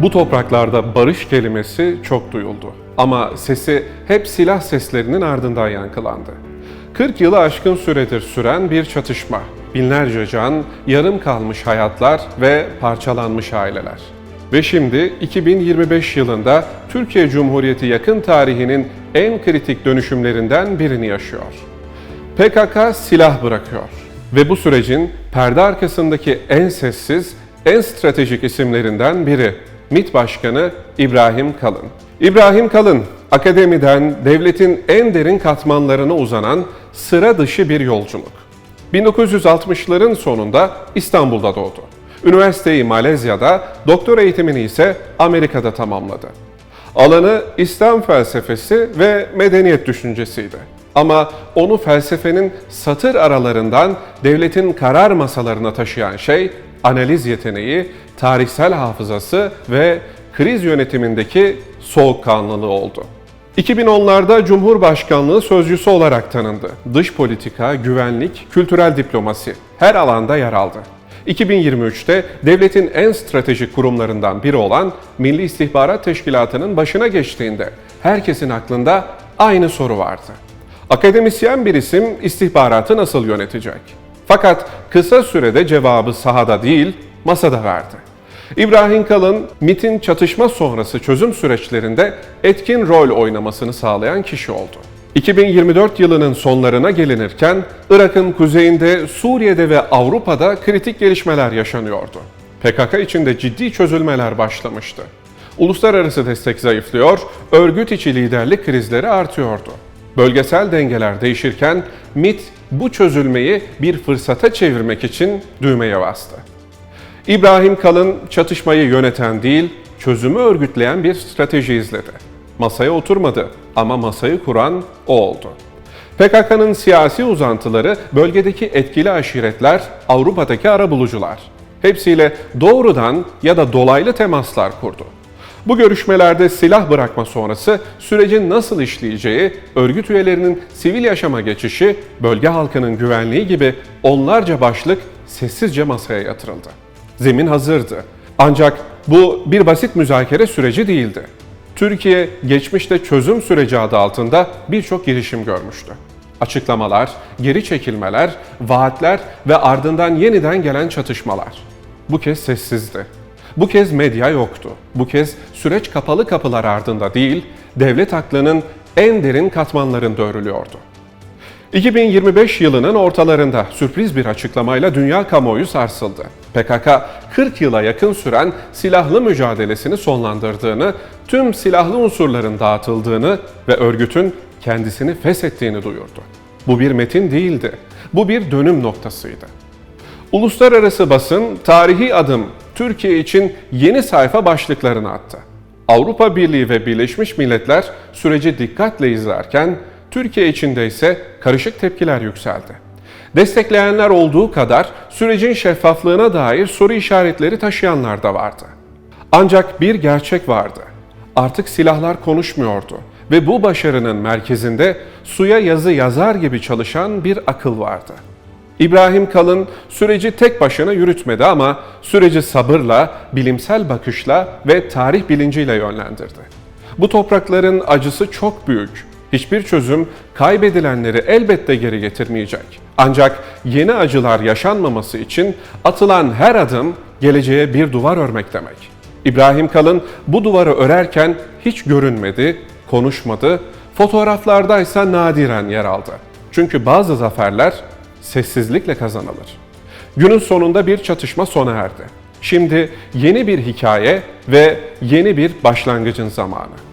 Bu topraklarda barış kelimesi çok duyuldu. Ama sesi hep silah seslerinin ardından yankılandı. 40 yılı aşkın süredir süren bir çatışma. Binlerce can, yarım kalmış hayatlar ve parçalanmış aileler. Ve şimdi 2025 yılında Türkiye Cumhuriyeti yakın tarihinin en kritik dönüşümlerinden birini yaşıyor. PKK silah bırakıyor ve bu sürecin perde arkasındaki en sessiz, en stratejik isimlerinden biri MİT Başkanı İbrahim Kalın. İbrahim Kalın, akademiden devletin en derin katmanlarına uzanan sıra dışı bir yolculuk. 1960'ların sonunda İstanbul'da doğdu. Üniversiteyi Malezya'da, doktor eğitimini ise Amerika'da tamamladı. Alanı İslam felsefesi ve medeniyet düşüncesiydi. Ama onu felsefenin satır aralarından devletin karar masalarına taşıyan şey analiz yeteneği, tarihsel hafızası ve kriz yönetimindeki soğukkanlılığı oldu. 2010'larda Cumhurbaşkanlığı sözcüsü olarak tanındı. Dış politika, güvenlik, kültürel diplomasi her alanda yer aldı. 2023'te devletin en stratejik kurumlarından biri olan Milli İstihbarat Teşkilatı'nın başına geçtiğinde herkesin aklında aynı soru vardı. Akademisyen bir isim istihbaratı nasıl yönetecek? Fakat kısa sürede cevabı sahada değil, masada verdi. İbrahim Kalın, MIT'in çatışma sonrası çözüm süreçlerinde etkin rol oynamasını sağlayan kişi oldu. 2024 yılının sonlarına gelinirken Irak'ın kuzeyinde, Suriye'de ve Avrupa'da kritik gelişmeler yaşanıyordu. PKK içinde ciddi çözülmeler başlamıştı. Uluslararası destek zayıflıyor, örgüt içi liderlik krizleri artıyordu. Bölgesel dengeler değişirken MIT bu çözülmeyi bir fırsata çevirmek için düğmeye bastı. İbrahim Kalın çatışmayı yöneten değil, çözümü örgütleyen bir strateji izledi. Masaya oturmadı ama masayı kuran o oldu. PKK'nın siyasi uzantıları bölgedeki etkili aşiretler, Avrupa'daki arabulucular. Hepsiyle doğrudan ya da dolaylı temaslar kurdu. Bu görüşmelerde silah bırakma sonrası sürecin nasıl işleyeceği, örgüt üyelerinin sivil yaşama geçişi, bölge halkının güvenliği gibi onlarca başlık sessizce masaya yatırıldı. Zemin hazırdı. Ancak bu bir basit müzakere süreci değildi. Türkiye geçmişte çözüm süreci adı altında birçok girişim görmüştü. Açıklamalar, geri çekilmeler, vaatler ve ardından yeniden gelen çatışmalar. Bu kez sessizdi. Bu kez medya yoktu. Bu kez süreç kapalı kapılar ardında değil, devlet aklının en derin katmanlarında örülüyordu. 2025 yılının ortalarında sürpriz bir açıklamayla dünya kamuoyu sarsıldı. PKK 40 yıla yakın süren silahlı mücadelesini sonlandırdığını, tüm silahlı unsurların dağıtıldığını ve örgütün kendisini feshettiğini duyurdu. Bu bir metin değildi. Bu bir dönüm noktasıydı. Uluslararası basın tarihi adım Türkiye için yeni sayfa başlıklarını attı. Avrupa Birliği ve Birleşmiş Milletler süreci dikkatle izlerken Türkiye içinde ise karışık tepkiler yükseldi. Destekleyenler olduğu kadar sürecin şeffaflığına dair soru işaretleri taşıyanlar da vardı. Ancak bir gerçek vardı. Artık silahlar konuşmuyordu ve bu başarının merkezinde suya yazı yazar gibi çalışan bir akıl vardı. İbrahim Kalın süreci tek başına yürütmedi ama süreci sabırla, bilimsel bakışla ve tarih bilinciyle yönlendirdi. Bu toprakların acısı çok büyük. Hiçbir çözüm kaybedilenleri elbette geri getirmeyecek. Ancak yeni acılar yaşanmaması için atılan her adım geleceğe bir duvar örmek demek. İbrahim Kalın bu duvarı örerken hiç görünmedi, konuşmadı, fotoğraflardaysa nadiren yer aldı. Çünkü bazı zaferler sessizlikle kazanılır. Günün sonunda bir çatışma sona erdi. Şimdi yeni bir hikaye ve yeni bir başlangıcın zamanı.